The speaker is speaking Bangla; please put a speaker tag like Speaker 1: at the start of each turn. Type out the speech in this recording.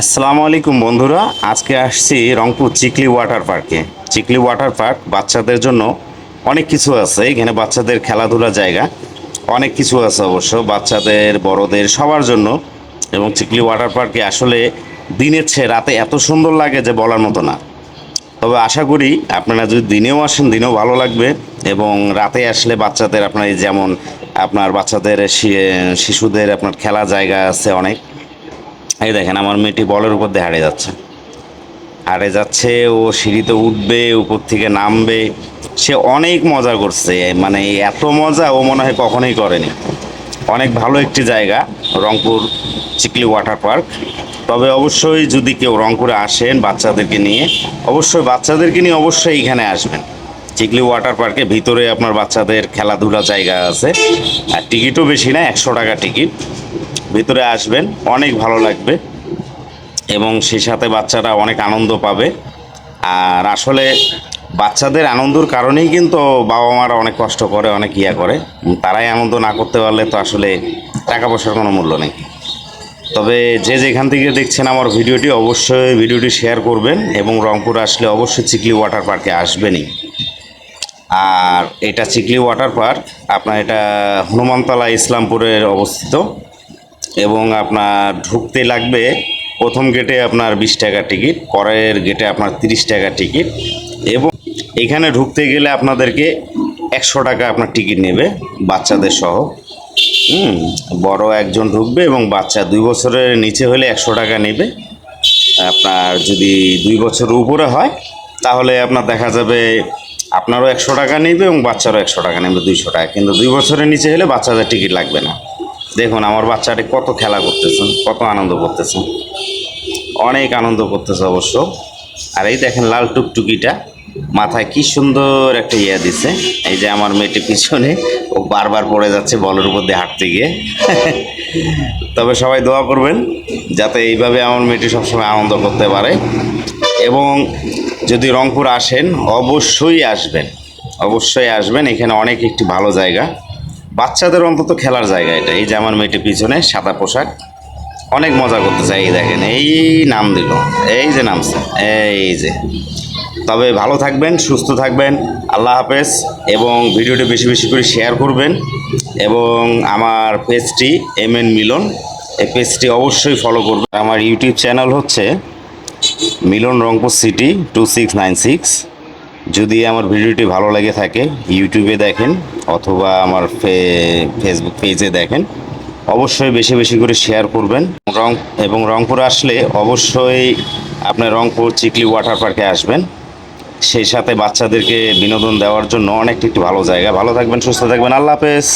Speaker 1: আসসালামু আলাইকুম বন্ধুরা, আজকে আসছি রংপুর চিকলি ওয়াটার পার্কে। চিকলি ওয়াটার পার্ক, বাচ্চাদের জন্য অনেক কিছু আছে, এখানে বাচ্চাদের খেলাধুলা জায়গা। অনেক কিছু আছে অবশ্য, বাচ্চাদের, বড়দের, সবার জন্য। এবং চিকলি ওয়াটার পার্কে আসলে দিনের চেয়ে রাতে এত সুন্দর লাগে যে বলার মতো না। তবে আশা করি আপনারা যদি দিনেও আসেন, দিনেও ভালো লাগবে। এবং রাতে আসলে বাচ্চাদের আপনার যেমন আপনার বাচ্চাদের শিশুদের আপনার খেলা জায়গা আছে অনেক। এই দেখেন, আমার মেয়েটি বলের উপর দিয়ে হারিয়ে যাচ্ছে। হারে যাচ্ছে, ও সিঁড়িতে উঠবে, উপর থেকে নামবে। সে অনেক মজা করছে মানে এত মজা ও মনে হয় কখনোই করেনি। অনেক ভালো একটি জায়গা, রংপুর চিকলি ওয়াটার পার্ক। তবে অবশ্যই যদি কেউ রংপুরে আসেন বাচ্চাদেরকে নিয়ে, অবশ্যই বাচ্চাদেরকে নিয়ে অবশ্যই এখানে আসবেন। চিকলি ওয়াটার পার্কে ভিতরে আপনার বাচ্চাদের খেলাধুলা জায়গা আছে। আর টিকিটও বেশি না, একশো টাকা টিকিট। ভিতরে আসবেন, অনেক ভালো লাগবে। এবং সেই সাথে বাচ্চারা অনেক আনন্দ পাবে। আর আসলে বাচ্চাদের আনন্দর কারণেই কিন্তু বাবা মারা অনেক কষ্ট করে, অনেক ইয়া করে। তারাই আনন্দ না করতে পারলে তো আসলে টাকা পয়সার কোনো মূল্য নেই। তবে যে যেখান থেকে দেখছেন আমার ভিডিওটি, অবশ্যই ভিডিওটি শেয়ার করবেন এবং রংপুর আসলে অবশ্যই চিকলি ওয়াটার পার্কে আসবেনই। আর এটা চিকলি ওয়াটার পার্ক আপনার এটা হনুমানতলা ইসলামপুরের অবস্থিত। এবং আপনার ঢুকতে লাগবে প্রথম গেটে আপনার বিশ টাকা টিকিট পরের গেটে আপনার তিরিশ টাকা টিকিট এবং এখানে ঢুকতে গেলে আপনাদেরকে একশো টাকা আপনার টিকিট নেবে বাচ্চাদের সহ। হুম, বড় একজন ঢুকবে এবং বাচ্চা দুই বছরের নিচে হলে একশো টাকা নেবে। আপনার যদি দুই বছর উপরে হয়, তাহলে আপনার দেখা যাবে আপনারও একশো টাকা নেবে এবং বাচ্চারও একশো টাকা নেবে, দুইশো টাকা। কিন্তু দুই বছরের নিচে হলে বাচ্চাদের টিকিট লাগবে না। দেখুন, আমার বাচ্চাটি কত খেলা করতেছেন কত আনন্দ করতেছেন অনেক আনন্দ করতেছে অবশ্য। আর এই দেখেন লাল টুকটুকিটা। মাথায় কি সুন্দর একটা ইয়া দিছে। এই যে আমার মেয়েটি পিছনে, ও বারবার পড়ে যাচ্ছে বলের উপর দিয়ে হাঁটতে গিয়ে। তবে সবাই দোয়া করবেন, যাতে এইভাবে আমার মেয়েটি সবসময় আনন্দ করতে পারে। এবং যদি রংপুর আসেন, অবশ্যই আসবেন। অবশ্যই আসবেন, এখানে অনেক একটি ভালো জায়গা। বাচ্চাদের অন্তত খেলার জায়গা এটা। এই যে আমার মেয়েটি পিছনে, সাদা পোশাক। অনেক মজা করতে চাই, এই দেখেন, এই নাম দিল। এই যে নামছে এই যে। তবে ভালো থাকবেন, সুস্থ থাকবেন, আল্লাহ হাফেজ, এবং ভিডিওটি বেশি বেশি করে শেয়ার করবেন, এবং আমার পেজটি এম এন মিলন এই পেজটি অবশ্যই ফলো করবেন। আমার ইউটিউব চ্যানেল হচ্ছে Milan Rangpur city two six nine six যদি আমার ভিডিওটি ভালো লেগে থাকে ইউটিউবে দেখেন, অথবা আমার ফেসবুক পেজে দেখেন, অবশ্যই বেশি বেশি করে শেয়ার করবেন। রং, এবং রংপুর আসলে অবশ্যই আপনার রংপুর চিকলি ওয়াটার পার্কে আসবেন। সেই সাথে বাচ্চাদেরকে বিনোদন দেওয়ার জন্য অনেকটি একটি ভালো জায়গা। ভালো থাকবেন, সুস্থ থাকবেন। আল্লাহ হাফেজ।